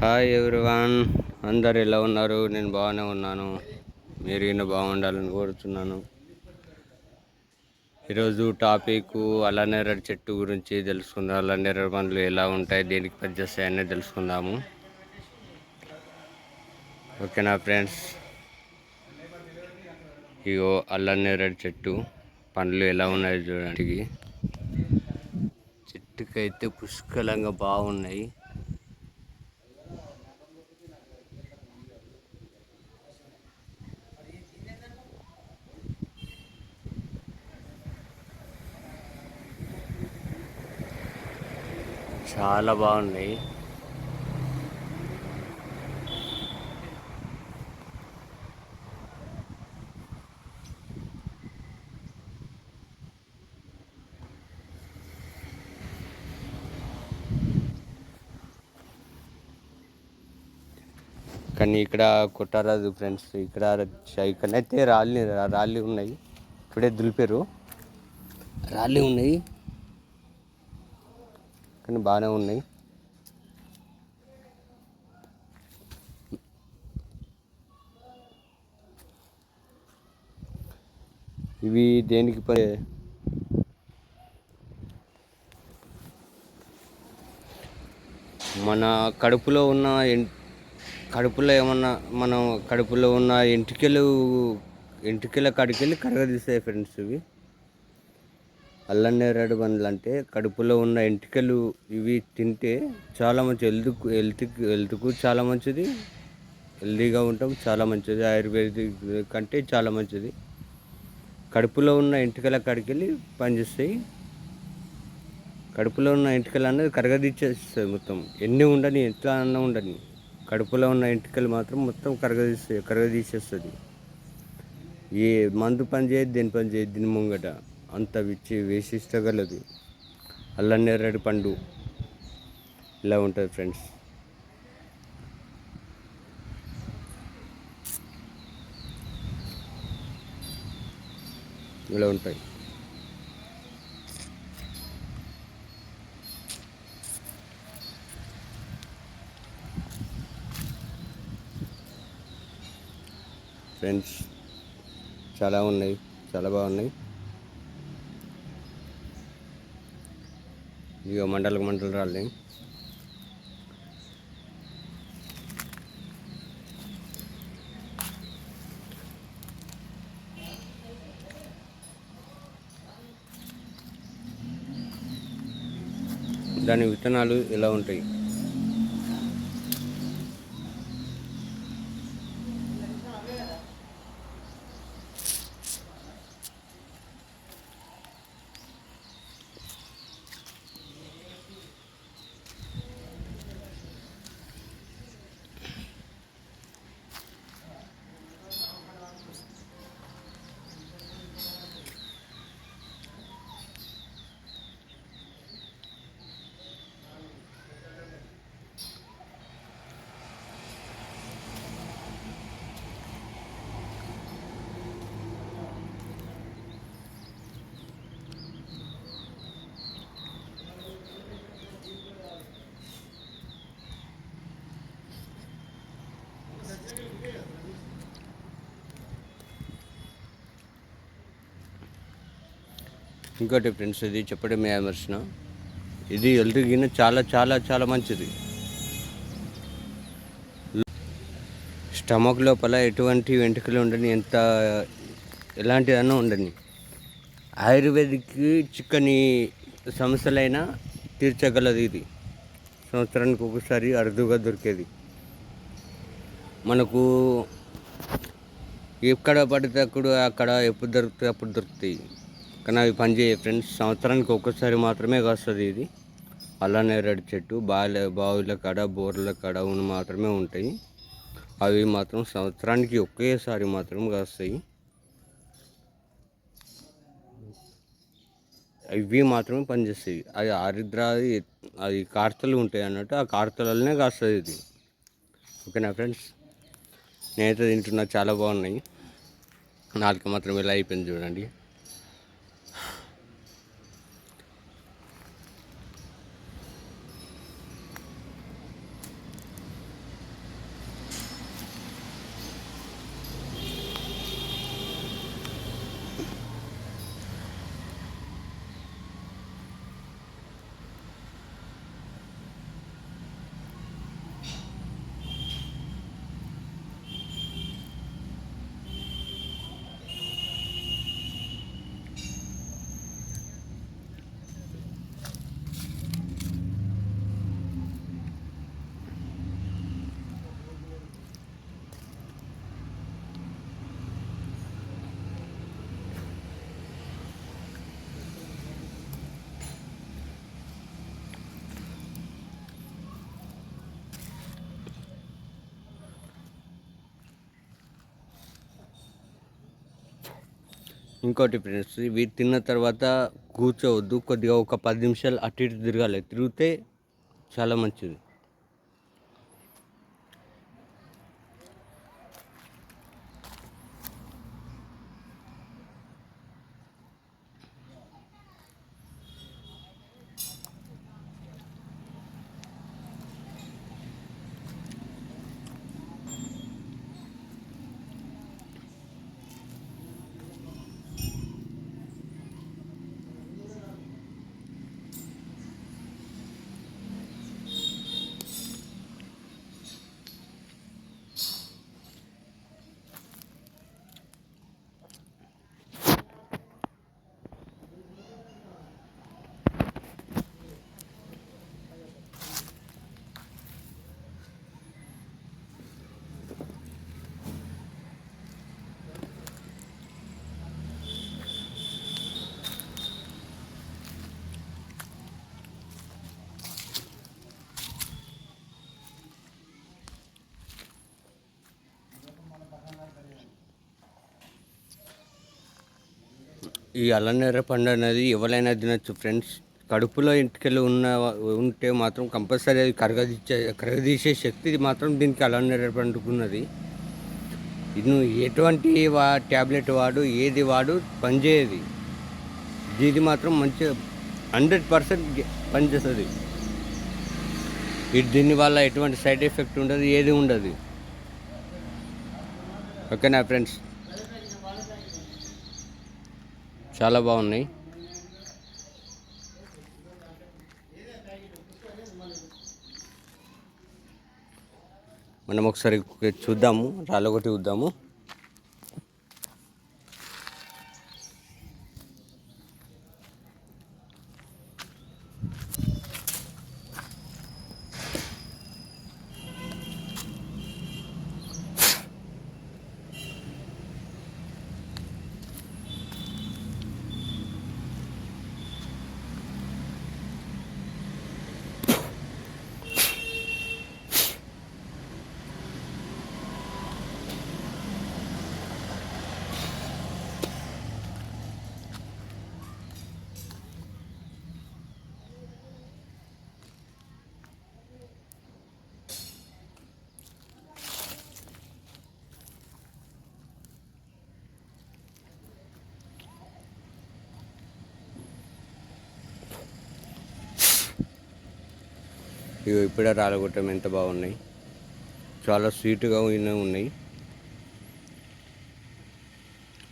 Hi everyone అందరు ఎలా ఉన్నారు? నేను బాగానే ఉన్నాను. మీరు ఈయన బాగుండాలని కోరుతున్నాను ఈరోజు టాపిక్ అల్లనేరేడు చెట్టు గురించి తెలుసుకుందాం. అల్లనేరేడు పండ్లు ఎలా ఉంటాయి? దేనికి పనిచేస్తాయని తెలుసుకుందాము. ఓకేనా ఫ్రెండ్స్? ఇగో అల్లనేరేడు చెట్టు పండ్లు ఎలా ఉన్నాయి చూడడానికి చెట్టుకైతే పుష్కలంగా బాగున్నాయి. చాలా బాగున్నాయి. కానీ ఇక్కడ కొట్టరాదు ఫ్రెండ్స్ ఇక్కడ ఇక్కడైతే రాళ్ళు రాళ్ళు ఉన్నాయి. ఇప్పుడే దులిపారు. రాళ్ళు ఉన్నాయి. కానీ బాగానే ఉన్నాయి. ఇవి దేనికి పని మన కడుపులో ఉన్న కడుపులో ఏమన్నా మనం కడుపులో ఉన్న ఎంటికలు ఎంటికల కడికెళ్ళి కరగదీస్తాయి ఫ్రెండ్స్ ఇవి. అల్లం నేరేడు పండ్లు అంటే కడుపులో ఉన్న ఎంటికలు ఇవి తింటే చాలా మంచి హెల్త్కు హెల్త్కి హెల్త్కు చాలా మంచిది. హెల్తీగా ఉంటాం చాలా మంచిది. ఆయుర్వేదిక్ కంటే చాలా మంచిది. కడుపులో ఉన్న ఎంటికల కాడికెళ్ళి పనిచేస్తాయి. కడుపులో ఉన్న ఎంటికలు అనేది కరగదీసేస్తాయి మొత్తం. ఎన్ని ఉండని ఎట్లా అన్న ఉండని. కడుపులో ఉన్న ఎంటికలు మాత్రం మొత్తం కరగదీస్తాయి కరగదీసేస్తుంది. ఏ మందు పని చేయదు దేని పని చేయదు దీని ముంగట. అంత విచ్చి వేసిస్తగలదు. అల్లం నేరేడు పండు. ఇలా ఉంటుంది ఫ్రెండ్స్. ఇలా ఉంటాయి. ఫ్రెండ్స్ చాలా ఉన్నాయి. చాలా బాగున్నాయి. ఇక మండలకు మండలు రాలే దాని విత్తనాలు ఎలా ఉంటాయి? ఇంకోటి ఫ్రెండ్స్ ఇది చెప్పడం ఏమర్చిన ఇది హెల్త్ గిన్నె చాలా చాలా చాలా మంచిది. స్టమక్ లోపల ఎటువంటి వెంట్రుకలు ఉండని ఎంత ఎలాంటిదన్నా ఉండని. ఆయుర్వేదిక్ చిక్కని సమస్యలైనా తీర్చగలదు ఇది. సంవత్సరానికి ఒకసారి అరుదుగా దొరికేది. మనకు ఎక్కడ పడితే అక్కడ అక్కడ ఎప్పుడు దొరుకుతాయి అప్పుడు దొరుకుతాయి. కానీ అవి పనిచేయ ఫ్రెండ్స్. సంవత్సరానికి ఒక్కసారి మాత్రమే కాస్తుంది ఇది. అల్లనేరడి చెట్టు బావిల బావుల కాడ బోర్ల కాడ ఉన్న మాత్రమే ఉంటాయి. అవి మాత్రం సంవత్సరానికి ఒకేసారి మాత్రం కాస్తాయి. ఇవి మాత్రమే పనిచేస్తాయి. అది ఆరిద్ర అది కార్తలు ఉంటాయి అన్నట్టు ఆ కార్తలనే కాస్తుంది ఇది. ఓకేనా ఫ్రెండ్స్? నేనైతే తింటున్నా చాలా బాగున్నాయి. నాలుగు మాత్రం ఇలా అయిపోయింది చూడండి. ఇంకోటి ఫ్రెండ్స్ ఇవి తిన్న తర్వాత కూర్చోవద్దు. కొద్దిగా ఒక పది నిమిషాలు అటు ఇటు తిరగాలి. తిరిగితే చాలా మంచిది. ఈ అల్లనేర పండు అనేది ఎవరైనా తినచ్చు ఫ్రెండ్స్. కడుపులో ఇంటికెళ్ళి ఉన్న ఉంటే మాత్రం కంపల్సరీ అది కరగదీసే కరగదీసే శక్తి మాత్రం దీనికి అల్లనేర పండుకున్నది ఇది నువ్వు ఎటువంటి వా ట్యాబ్లెట్ వాడు ఏది వాడు పనిచేయదు ఇది మాత్రం మంచి హండ్రెడ్ పర్సెంట్ పనిచేస్తుంది ఇది దీనివల్ల ఎటువంటి సైడ్ ఎఫెక్ట్ ఉండదు ఏది ఉండదు. ఓకేనా ఫ్రెండ్స్? చాలా బాగున్నాయి. మనం ఒకసారి చూద్దాము రాళ్ళగొట్టి చూద్దాము. ఇవి ఇప్పుడే రాలగొట్టం ఎంత బాగున్నాయి. చాలా స్వీట్గా ఉన్నాయి.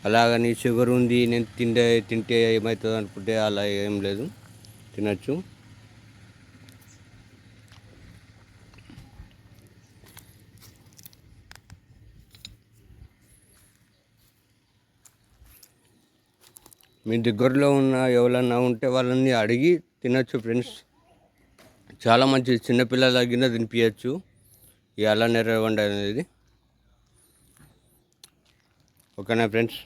అలాగని షుగర్ ఉంది నేను తింటే తింటే ఏమవుతుంది అనుకుంటే అలా ఏం లేదు. తినచ్చు. మీ దగ్గరలో ఉన్న ఎవరన్నా ఉంటే వాళ్ళని అడిగి తినచ్చు ఫ్రెండ్స్. చాలా మంచి చిన్నపిల్లల దగ్గర తినిపించచ్చు ఈ అల్లం నెర్రవండ అనేది. ఓకేనా ఫ్రెండ్స్?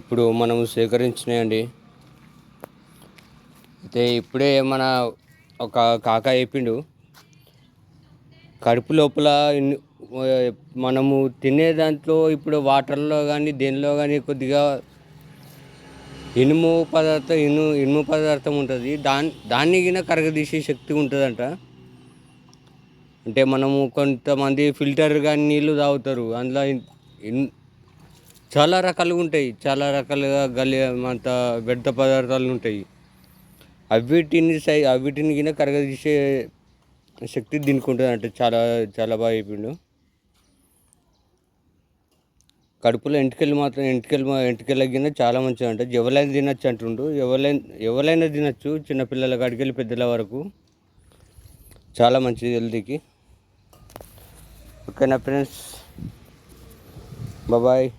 ఇప్పుడు మనము సేకరించినాయండి. అయితే ఇప్పుడే మన ఒక కాక చెప్పిండు కడుపు లోపల మనము తినే దాంట్లో ఇప్పుడు వాటర్లో కానీ దేనిలో కానీ కొద్దిగా ఇనుము పదార్థం ఇను ఇనుము పదార్థం ఉంటుంది. దాని దాన్ని కింద కరగదీసే శక్తి ఉంటుందంట. అంటే మనము కొంతమంది ఫిల్టర్ కానీ నీళ్ళు తాగుతారు. అందులో చాలా రకాలుగా ఉంటాయి. చాలా రకాలుగా గలి అంత వ్యర్థ పదార్థాలు ఉంటాయి. అవిటిని సై అవిటిని కింద కరగదీసే శక్తి దీనికి ఉంటుంది అంటే. చాలా చాలా బాగా చెప్పిండు. కడుపులో ఎంటికెళ్ళి మాత్రం ఎంటికెళ్ళి ఎంటికెళ్ళ కింద చాలా మంచిది ఉంటుంది ఎవరైనా తినచ్చు అంటుండు. ఎవరైనా ఎవరైనా తినచ్చు చిన్నపిల్లల కాడికెళ్ళి పెద్దల వరకు. చాలా మంచిది హెల్తీకి. ఓకేనా ఫ్రెండ్స్? బాయ్.